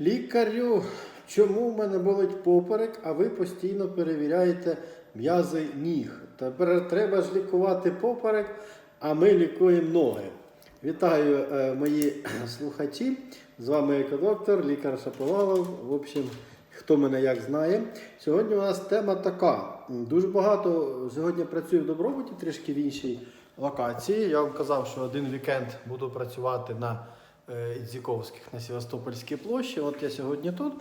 Лікарю, чому в мене болить поперек, а ви постійно перевіряєте м'язи ніг? Тепер треба ж лікувати поперек, а ми лікуємо ноги. Вітаю е, мої слухачі. З вами екодоктор, лікар Шаповалов. В общем, хто мене як знає. Сьогодні у нас тема така. Дуже багато сьогодні працюю в добробуті, трішки в іншій локації. Я вам казав, що один вікенд буду працювати на Ідзіковських на Севастопольській площі. От я сьогодні тут.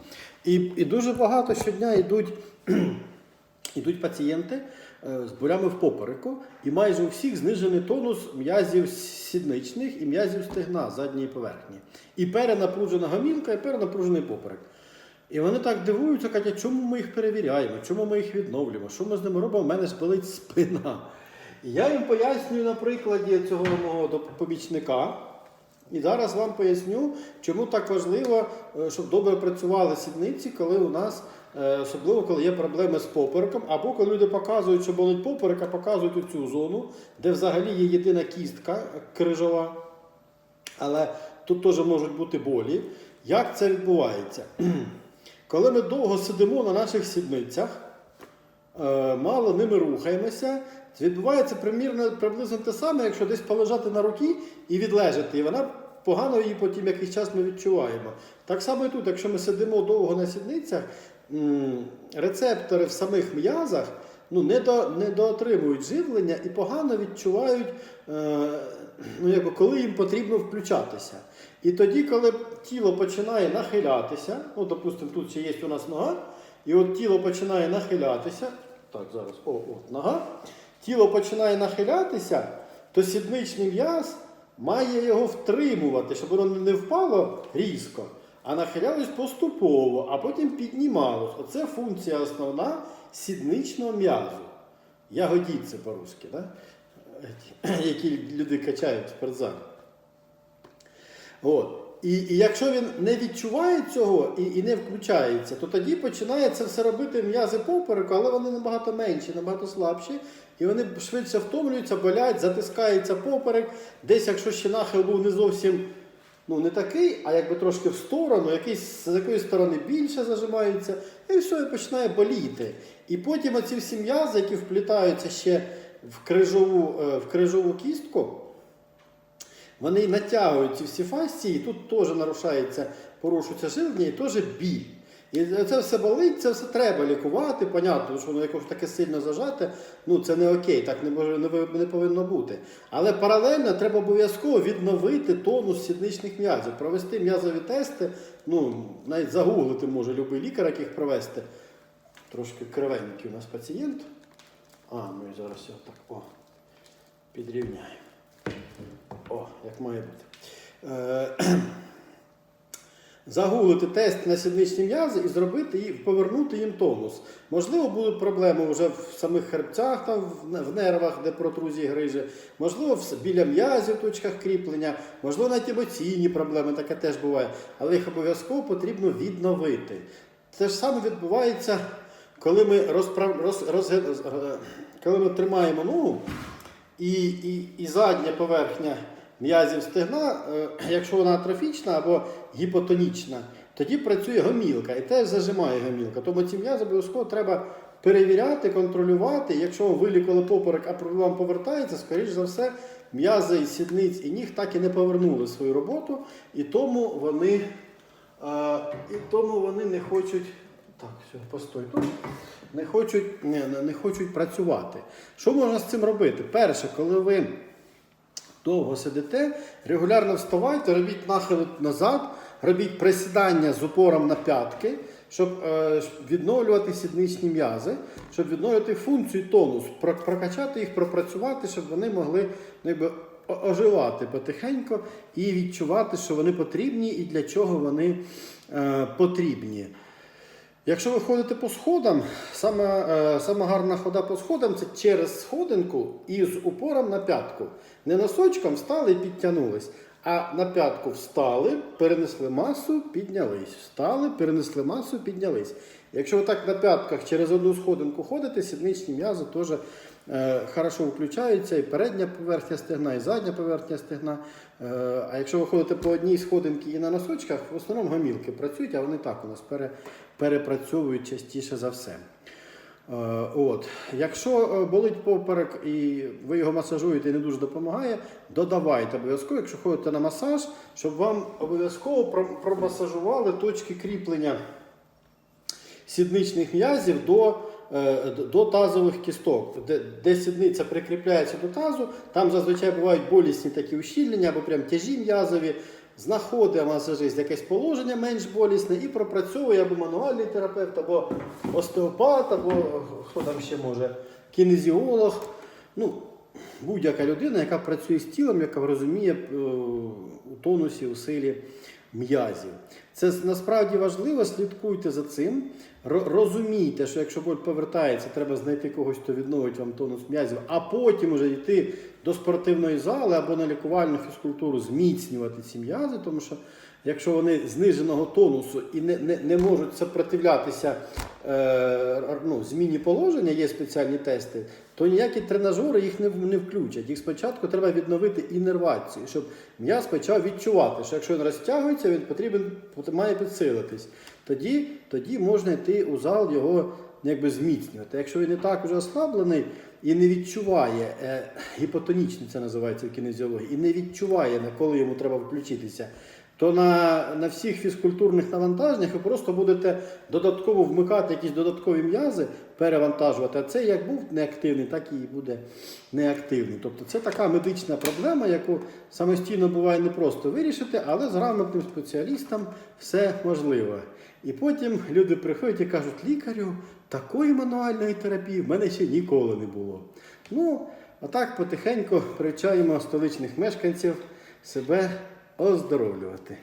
І, і дуже багато щодня йдуть, йдуть пацієнти е, з болями в попереку, і майже у всіх знижений тонус м'язів сідничних і м'язів стегна задньої поверхні. І перенапружена гомілка, і перенапружений поперек. І вони так дивуються, кажуть, чому ми їх перевіряємо, чому ми їх відновлюємо, що ми з ними робимо, у мене ж спина. І я їм пояснюю на прикладі цього мого помічника. І зараз вам поясню, чому так важливо, е, щоб добре працювали сідниці, коли у нас, е, особливо коли є проблеми з попереком, або коли люди показують, що болить поперек, а показують у цю зону, де взагалі є єдина кістка крижова, але тут теж можуть бути болі. Як це відбувається? Коли ми довго сидимо на наших сідницях, мало ними рухаємося, відбувається примірно приблизно те саме, якщо десь полежати на руки і відлежати, і вона погано її потім якийсь час ми відчуваємо. Так само і тут, якщо ми сидимо довго на сідницях, рецептори в самих м'язах ну, не, до, не живлення і погано відчувають, е, ну, якби, коли їм потрібно включатися. І тоді, коли тіло починає нахилятися, ну, допустимо, тут ще є у нас нога, і от тіло починає нахилятися. Так, зараз, о, о, нога. Тіло починає нахилятися, то сідничний м'яз має його втримувати, щоб воно не впало різко, а нахилялось поступово, а потім піднімалось. Оце функція основна сідничного м'язу. Ягодіться по-русски, да? які люди качають в спортзалі. От. І, і якщо він не відчуває цього і, і не включається, то тоді починає це все робити м'язи попереку, але вони набагато менші, набагато слабші, і вони швидше втомлюються, болять, затискається поперек. Десь, якщо ще нахил був не зовсім ну, не такий, а якби трошки в сторону, якийсь, з якоїсь сторони більше зажимаються, і все, і починає боліти. І потім оці всі м'язи, які вплітаються ще в крижову, е, в крижову кістку, вони натягують ці всі фасції, і тут теж нарушається, порушується живлення і теж біль. І це все болить, це все треба лікувати, понятно, що воно якось таке сильно зажате, ну це не окей, так не, може, не, не повинно бути. Але паралельно треба обов'язково відновити тонус сідничних м'язів, провести м'язові тести, ну, навіть загуглити може будь-який лікар, як їх провести. Трошки кривенький у нас пацієнт. А, ну і зараз його так о, підрівняємо. О, як має бути. Е, загуглити тест на сідничні м'язи і зробити і повернути їм тонус. Можливо, будуть проблеми вже в самих хребцях, там, в- в нервах, де протрузії грижі, можливо, біля м'язів, в точках кріплення, можливо, навіть емоційні проблеми, таке теж буває. Але їх обов'язково потрібно відновити. Те ж саме відбувається, коли ми, розправ... роз... роз... е, коли ми тримаємо ногу, і, і, і задня поверхня м'язів стегна, е, якщо вона атрофічна або гіпотонічна, тоді працює гомілка і теж зажимає гомілка. Тому ці м'язи обов'язково треба перевіряти, контролювати. Якщо ви вилікували поперек, а проблема повертається, скоріш за все, м'язи і сідниць і ніг так і не повернули свою роботу, і тому вони, е, і тому вони не хочуть. Так, все, постой тут. Не хочуть, не- не хочуть працювати. Що можна з цим робити? Перше, коли ви довго сидите, регулярно вставайте, робіть нахили назад, робіть присідання з упором на п'ятки, щоб е, відновлювати сідничні м'язи, щоб відновлювати функцію тонус, прокачати їх, пропрацювати, щоб вони могли ну, якби, оживати потихеньку і відчувати, що вони потрібні і для чого вони е, потрібні. Якщо ви ходите по сходам, сама, е, сама гарна хода по сходам це через сходинку і з упором на п'ятку. Не носочком встали і підтягнулись, А на п'ятку встали, перенесли масу, піднялись. Встали, перенесли масу, піднялись. Якщо ви так на п'ятках через одну сходинку ходите, сідничні м'язи теж е, хорошо включаються, і передня поверхня стегна, і задня поверхня стегна. Е, а якщо ви ходите по одній сходинці і на носочках, в основному гомілки працюють, а вони так у нас пере, перепрацьовують частіше за все. Е, От. Якщо е, болить поперек і ви його масажуєте і не дуже допомагає, додавайте обов'язково, якщо ходите на масаж, щоб вам обов'язково промасажували точки кріплення сідничних м'язів до, е, до тазових кісток. Де, де сідниця прикріпляється до тазу, там зазвичай бувають болісні такі ущільнення або прям тяжі м'язові. Знаходить масажист якесь положення менш болісне і пропрацьовує або мануальний терапевт, або остеопат, або хто там ще може, кінезіолог. Ну, будь-яка людина, яка працює з тілом, яка розуміє е, у тонусі, у силі м'язів. Це насправді важливо, слідкуйте за цим. Розумійте, що якщо боль повертається, треба знайти когось, хто відновить вам тонус м'язів, а потім вже йти до спортивної зали або на лікувальну фізкультуру, зміцнювати ці м'язи, тому що якщо вони зниженого тонусу і не, не, не можуть сопротивлятися е, ну, зміні положення, є спеціальні тести, то ніякі тренажери їх не, не включать. Їх спочатку треба відновити інервацію, щоб м'яз почав відчувати, що якщо він розтягується, він потрібен має підсилитись. Тоді, тоді можна йти у зал його якби зміцнювати. Якщо він не так уже ослаблений і не відчуває, е, гіпотонічний це називається в кінезіології, і не відчуває, на коли йому треба включитися, то на, на всіх фізкультурних навантаженнях ви просто будете додатково вмикати якісь додаткові м'язи, перевантажувати. А це як був неактивний, так і буде неактивний. Тобто це така медична проблема, яку самостійно буває непросто вирішити, але з грамотним спеціалістом все можливо. І потім люди приходять і кажуть, лікарю, такої мануальної терапії в мене ще ніколи не було. Ну, а так потихеньку привчаємо столичних мешканців себе оздоровлювати.